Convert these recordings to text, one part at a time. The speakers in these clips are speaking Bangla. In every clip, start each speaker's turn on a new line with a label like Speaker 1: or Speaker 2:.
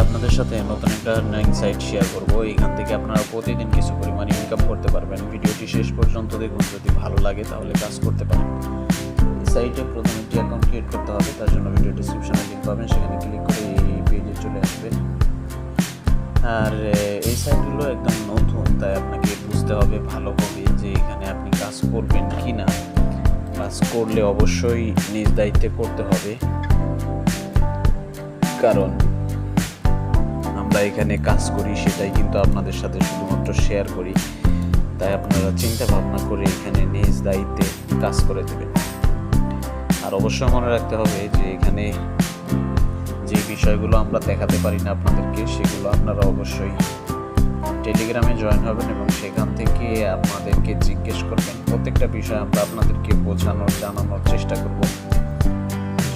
Speaker 1: আপনাদের সাথে নতুন একটা আর্নিং সাইট শেয়ার করব। এখান থেকে আপনারা প্রতিদিন কিছু পরিমাণ ইনকাম করতে পারবেন। ভিডিওটি শেষ পর্যন্ত দেখুন। যদি ভালো লাগে তাহলে কাজ করতে পারেন। এই সাইটে প্রথমে একটি অ্যাকাউন্ট ক্রিয়েট করতে হবে। তার জন্য ভিডিও ডিসক্রিপশনে লিঙ্ক পাবেন সেখানে ক্লিক করে এই পেজে চলে আসবেন আর এই সাইটগুলো একদম নতুন, তাই আপনাকে বুঝতে হবে ভালোভাবে যে এখানে আপনি কাজ করবেন কি না কাজ করলে অবশ্যই নিজ দায়িত্বে করতে হবে। কারণ আমরা এখানে কাজ করি, সেটাই কিন্তু আপনাদের সাথে শুধুমাত্র শেয়ার করি। তাই আপনারা চিন্তা ভাবনা করে এখানে নিজ দায়িত্বে কাজ করে দেবেন। আর অবশ্যই মনে রাখতে হবে যে এখানে যে বিষয়গুলো আমরা দেখাতে পারি না আপনাদেরকে, সেগুলো আপনারা অবশ্যই টেলিগ্রামে জয়েন হবেন এবং সেখান থেকে আপনাদেরকে জিজ্ঞেস করবেন। প্রত্যেকটা বিষয় আমরা আপনাদেরকে বোঝানোর, জানানোর চেষ্টা করব।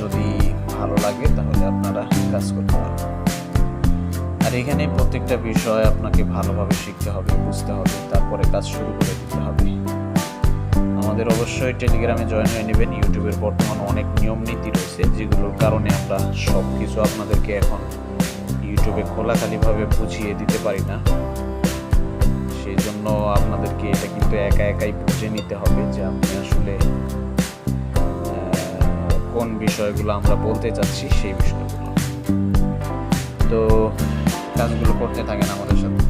Speaker 1: যদি ভালো লাগে তাহলে আপনারা কাজ করতে পারবেন। আর এখানে প্রত্যেকটা বিষয় আপনাকে ভালোভাবে শিখতে হবে, বুঝতে হবে, তারপরে কাজ শুরু করে দিতে হবে। আমাদের অবশ্যই টেলিগ্রামে জয়েন হয়ে নেবেন। ইউটিউবের বর্তমান অনেক নিয়ম নীতি রয়েছে, যেগুলোর কারণে আমরা সব কিছু আপনাদেরকে এখন ইউটিউবে খোলাখালিভাবে বুঝিয়ে দিতে পারি না। সেই জন্য আপনাদেরকে এটা কিন্তু একা একাই বুঝে নিতে হবে যে আপনি আসলে কোন বিষয়গুলো আমরা বলতে চাচ্ছি সেই বিষয়গুলো। কাজগুলো করতে থাকেন আমাদের সাথে।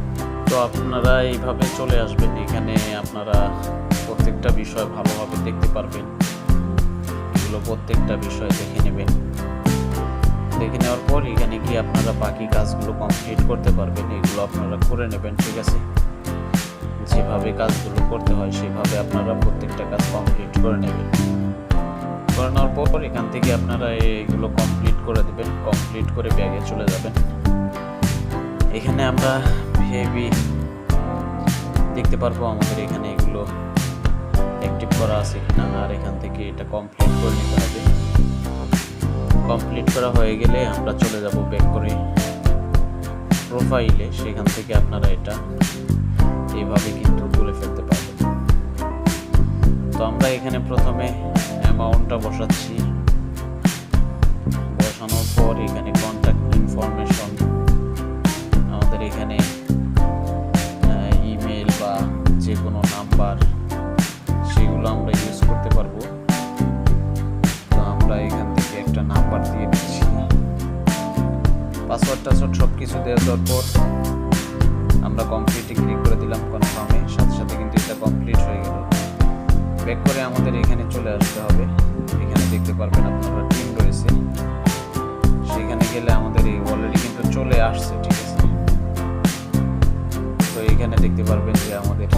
Speaker 1: তো আপনারা এইভাবে চলে আসবেন, এখানে আপনারা প্রত্যেকটা বিষয় ভালোভাবে দেখতে পারবেন। এগুলো প্রত্যেকটা বিষয় দেখে নেবেন। দেখে নেওয়ার পর এখানে গিয়ে আপনারা বাকি কাজগুলো কমপ্লিট করতে পারবেন, এগুলো আপনারা করে নেবেন, ঠিক আছে? যেভাবে কাজগুলো করতে হয়, সেভাবে আপনারা প্রত্যেকটা কাজ কমপ্লিট করে নেবেন। করে নেওয়ার পর এখান থেকে আপনারা এগুলো কমপ্লিট করে দেবেন কমপ্লিট করে ব্যাগে চলে যাবেন। এখানে আমরা হেভি দেখতে পারব আমাদের এখানে এগুলো অ্যাক্টিভ করা আছে কিনা, আর এখান থেকে এটা কমপ্লিট করে নিতে হবে। কমপ্লিট করা হয়ে গেলে আমরা চলে যাব ব্যাক করে প্রোফাইলে সেখান থেকে আপনারা এটা এইভাবে কিন্তু তুলে ফেলতে পারবেন। তো আমরা এখানে প্রথমে অ্যামাউন্টটা বসাচ্ছি। বসানোর পর এখানে কন্ট্যাক্ট ইনফরমেশন নাম্বার সেগুলো আমরা ইউজ করতে পারব। তো আমরা এখান থেকে একটা নাম্বার দিয়ে দিচ্ছি। পাসওয়ার্ড টাসওয়ার্ড সব কিছু দেওয়ার পর আমরা কমপ্লিটে ক্লিক করে দিলাম কনফার্মে সাথে সাথে কিন্তু এটা কমপ্লিট হয়ে গেল। ব্যাক করে আমাদের এখানে চলে আসতে হবে। এখানে দেখতে পারবেন আপনারা টিম রয়েছে। সেখানে গেলে আমাদের এই অলরেডি কিন্তু চলে আসছে, ঠিক আছে? তো এখানে দেখতে পারবেন যে আমাদের